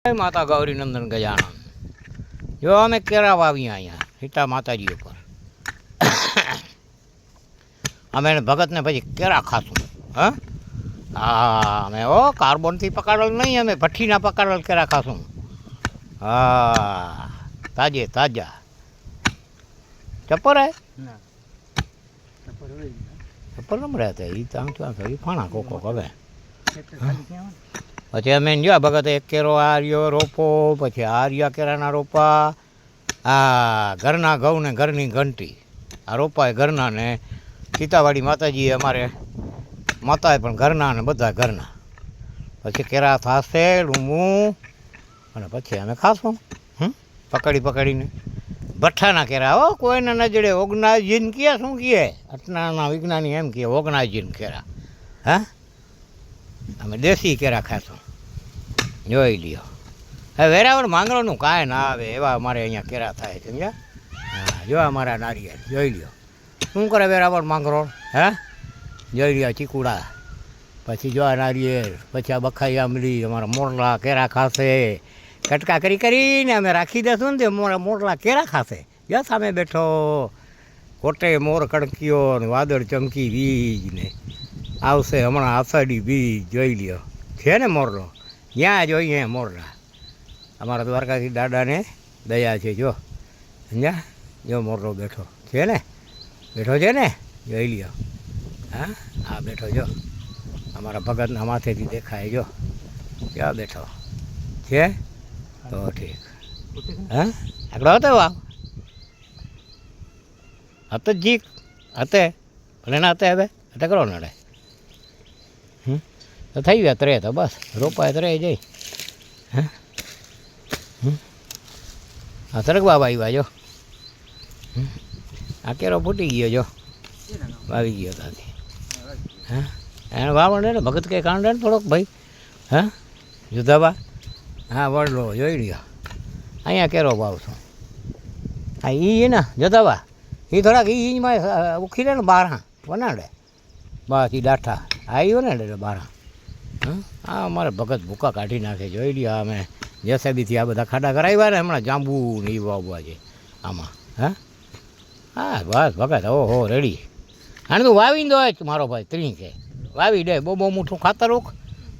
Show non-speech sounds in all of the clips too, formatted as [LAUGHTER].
જય માતા ગૌરી નંદન ગજાનંદ જો અમે કેરા વાવ્યા અહીંયા સીતા માતાજી ઉપર અમે એને ભગતને પછી કેરા ખાશું હા હા અમે ઓ કાર્બનથી પકડેલ નહીં અમે ભઠ્ઠીના પકડેલ કેરા ખાશું હા તાજે તાજા ચપ્પર હે ના ટપર હોય ને. ચપ્પર નમ રહેતા એ તો આમ તો આમ તો એ ફાણા કોકો હવે પછી અમે જોયા, ભગત એક કેરો આર્યો, રોપો, પછી આર્યા કેરાના રોપા. આ ઘરના ઘઉં ને ઘરની ઘંટી. આ રોપાય ઘરના ને સીતાવાડી માતાજીએ અમારે, માતાએ પણ ઘરના ને બધા ઘરના. પછી કેરા થશે લૂમું અને પછી અમે ખાશું, હમ? પકડી પકડીને. ભઠ્ઠાના કેરા, હો, કોઈને નજરે ઓગનાજીન કહે શું કહે? અટનાના વિજ્ઞાની એમ કહે, ઓગનાજીન કેરા. હા? અમે દેશી કેરા ખાશું. જોઈ લ્યો. હવે વેરાવળ માંગરોનું કાંઈ ના આવે એવા અમારે અહીંયા કેરા થાય સમજ્યા? હા, જો અમારા નારિયેળ, જોઈ લ્યો. શું કરે વેરાવળ માંગરોળ? હે? જોઈ લ્યો, ચીકુડા. પછી જો નારિયેળ, પછી આ બખાઈ આંબલી, અમારા મોરલા કેરા ખાશે. કટકા કરી કરીને અમે રાખી દઈશું ને તે મોરા મોરલા કેરા ખાશે. જો સામે બેઠો. કોટે મોર કડકીઓ ને વાદળ ચમકી વીજ ને આવશે હમણાં આષાઢી બી જોઈ લ્યો. છે ને મોરલો? ત્યાં જોઈએ મોરલા. અમારા દ્વારકાથી દાદાને દયા છે, જો. સમજ્યા? જો મોરલો બેઠો. છે ને? બેઠો છે ને? જોઈ લ્યો. હા? આ બેઠો, જો. અમારા ભગતના માથેથી દેખાય, જો. ક્યાં બેઠો? છે? તો ઠીક? હા? આગળ હતો વાવ હતો જીક. હતે. ભલે ના હતે હવે. હતે કરો નડે. તો થઈ ગયા ત્રે તો બસ. રોપાય ત્રે જઈ. હે? આ તરક બાબા આવ્યા જો. આ કેરો ફૂટી ગયો જો. વાવી ગયો ત્યાંથી હા? એને વાવણ ને ભગત કે કાંડે થોડોક ભાઈ. હા? જુદાબા હા, વડલો જોઈ લ્યો. અહીંયા કેરો વાવશું. હા, ઈ ને જતાબા એ થોડાક ઈ ઈમાં ઉખી લે ને બારા વનાડે બસ એ ડાઠા આવ્યો ને હા આ અમારે ભગત ભૂકા કાઢી નાખે જોઈ લ્યો અમે જેસેબીથી આ બધા ખાડા કરાવ્યા ને હમણાં જાંબુ ને એ વાવવા છે આમાં. હા? હા બસ ભગત ઓહો રેડી. આને તું વાવી દો જ મારો ભાઈ ત્રી કે વાવી દે બહુ બહુ મૂઠું ખાતર ઉખ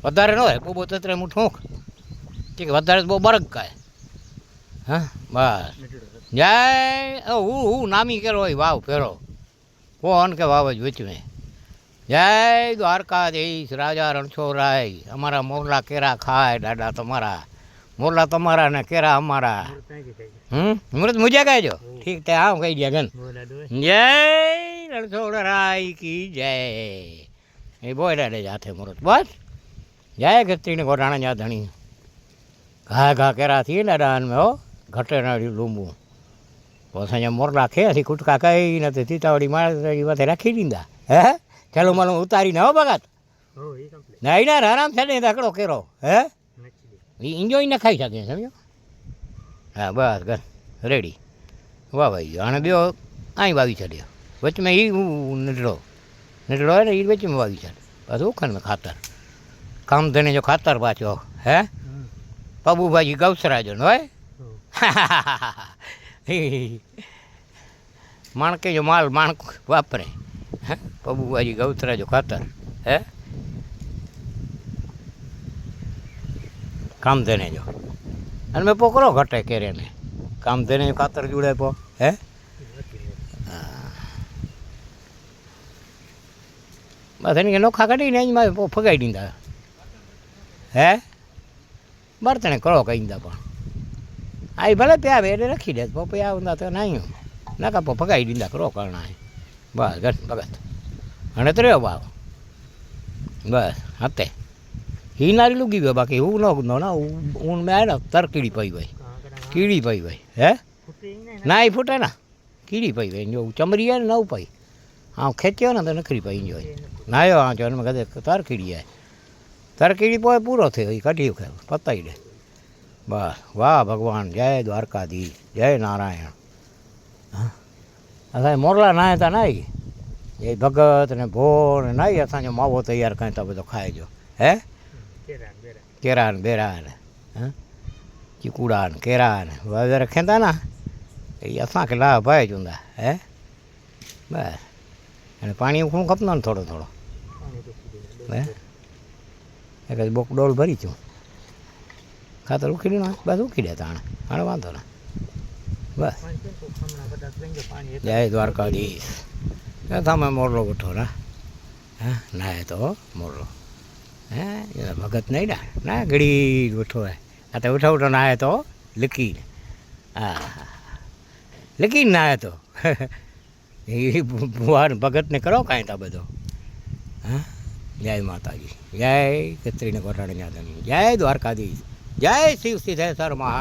વધારે ન હોય બહુ બહુ તત્રે મૂઠું ઉખ ઠીક વધારે બહુ બરગ કાય હા? બસ. જાય હું હું નામી કરો હોય વાવ ફેરો. કોણ કે વાવ જ વેચવે. જય દ્વારકાધીશ, રાજા રણછોડરાય. અમારા મોરલા કેરા ખાય, દાદા તમારા. મોરલા તમારા ને કેરા અમારા. મોર ક્યાંયથી થાય છે? હમ? મૃત મુજા કહેજો ઠીક તે આમ કહી દે ગન મોરલા ડોય. જય રણછોડરાય કી જય. એ બોય દાડે જાથે મુરત બસ જય ગત્રીને ગોડાણા જા ધણી. ઘા ઘા કેરા થી દાદા ને હો, ઘટે નાડી લૂંબુ. પછી અહીંયા મોરલા ખેથી કુટકા કઈ નથી તીતાવડી મારી માથે રાખી દીધા. હે? ચાલો મને ઉતારી ના બગાત. નહીં ના આરામ છે ને દાખલો કેરો હે. એ એન્જોય ના ખાઈ શકે સમજો હા બસ ઘર રેડી વાહ ભાઈ આને બે અહીં વાવી ચડ્યો વચમાં એ નીકળો નીકળો હોય ને એ વચમાં વાવી ચડે બસ ઉખણ મેં ખાતર. કામ ધને જો ખાતર પાછો હે. પબુભાજી ગૌસરાજો નો હોય. [LAUGHS] માણકે જો માલ માણક વાપરે. હે? પબુભાજી ગૌતરાજો ખાતર. હે? કામ ધને જો. અને મેં પોકરો ઘટે કેરેને કામ ધને જો ખાતર જોડે પો. હે. બસ એને નોખા કાઢીને પો ફગાઈ દીધા. હે? બરતણે કળો કહી દીધા પણ. આ ભલે પ્યાવે એટલે રખી દે. પપ્પા આવતા તો નહીં નાકા પો ફગાઈ દીધા કરો કરણા બસ ઘટ ભગત. અને તો રહ્યો ભાવ. બસ હતે હી નારી લૂગી ગયો બાકી હું ન ના ઊન મેં આવ્યો તર કીડી પઈ ભાઈ કીડી પઈ ભાઈ હે? ને? એ ફૂટે ના. કીડી પઈ ભાઈ જો ચમરી આવે ને નવ પઈ આમ ખેંચ્યો ને તો નખરી પઈ જોઈ નાયો આ જન્મ કદે તર કીડી આવે તર કીડી પોય પૂરો થયો એ કાઢી ખે પતાવી દે. બસ વાહ ભગવાન જય દ્વારકાધીશ જય નારાયણ. હા? કાંઈ મોરલા નાય તા નાઈ એ ભગત ને ભોર ને નાઈ અસાંજો માવો તૈયાર કાંઈ તો બધો ખાઈજો હે? કેરા ને બેરા ને હા? ચીકુડા ને કેરા ને વગેરે ખેંતા ના. એ અસાંખે લાહ ભાઈ ચૂંદા. હે? બસ. અને પાણી ઉખણું ખપનો ને થોડો થોડો. હે? એક બોક ડોલ ભરી છું. ખાતર ઉખીડ્યું બસ ઉખીડ્યા તાણે હાણે વાંધો ના. બસ. જય દ્વારકાધીશ. તમે મોરલો બેઠો ના હા ના તો મોરલો. હે ભગત નહીં ના ના, ઘડી ઉઠો હે. આ તો ઉઠા ઉઠો ના તો લકીર. હા લકીર ના તો. [LAUGHS] એ ભુવાન ભગતને કરો કાંઈ તા બધો. હા? જય માતાજી. જય કત્રીને કોટાણી જય દ્વારકાધીશ. જય શિવ સિદ્ધેશ્વર મહા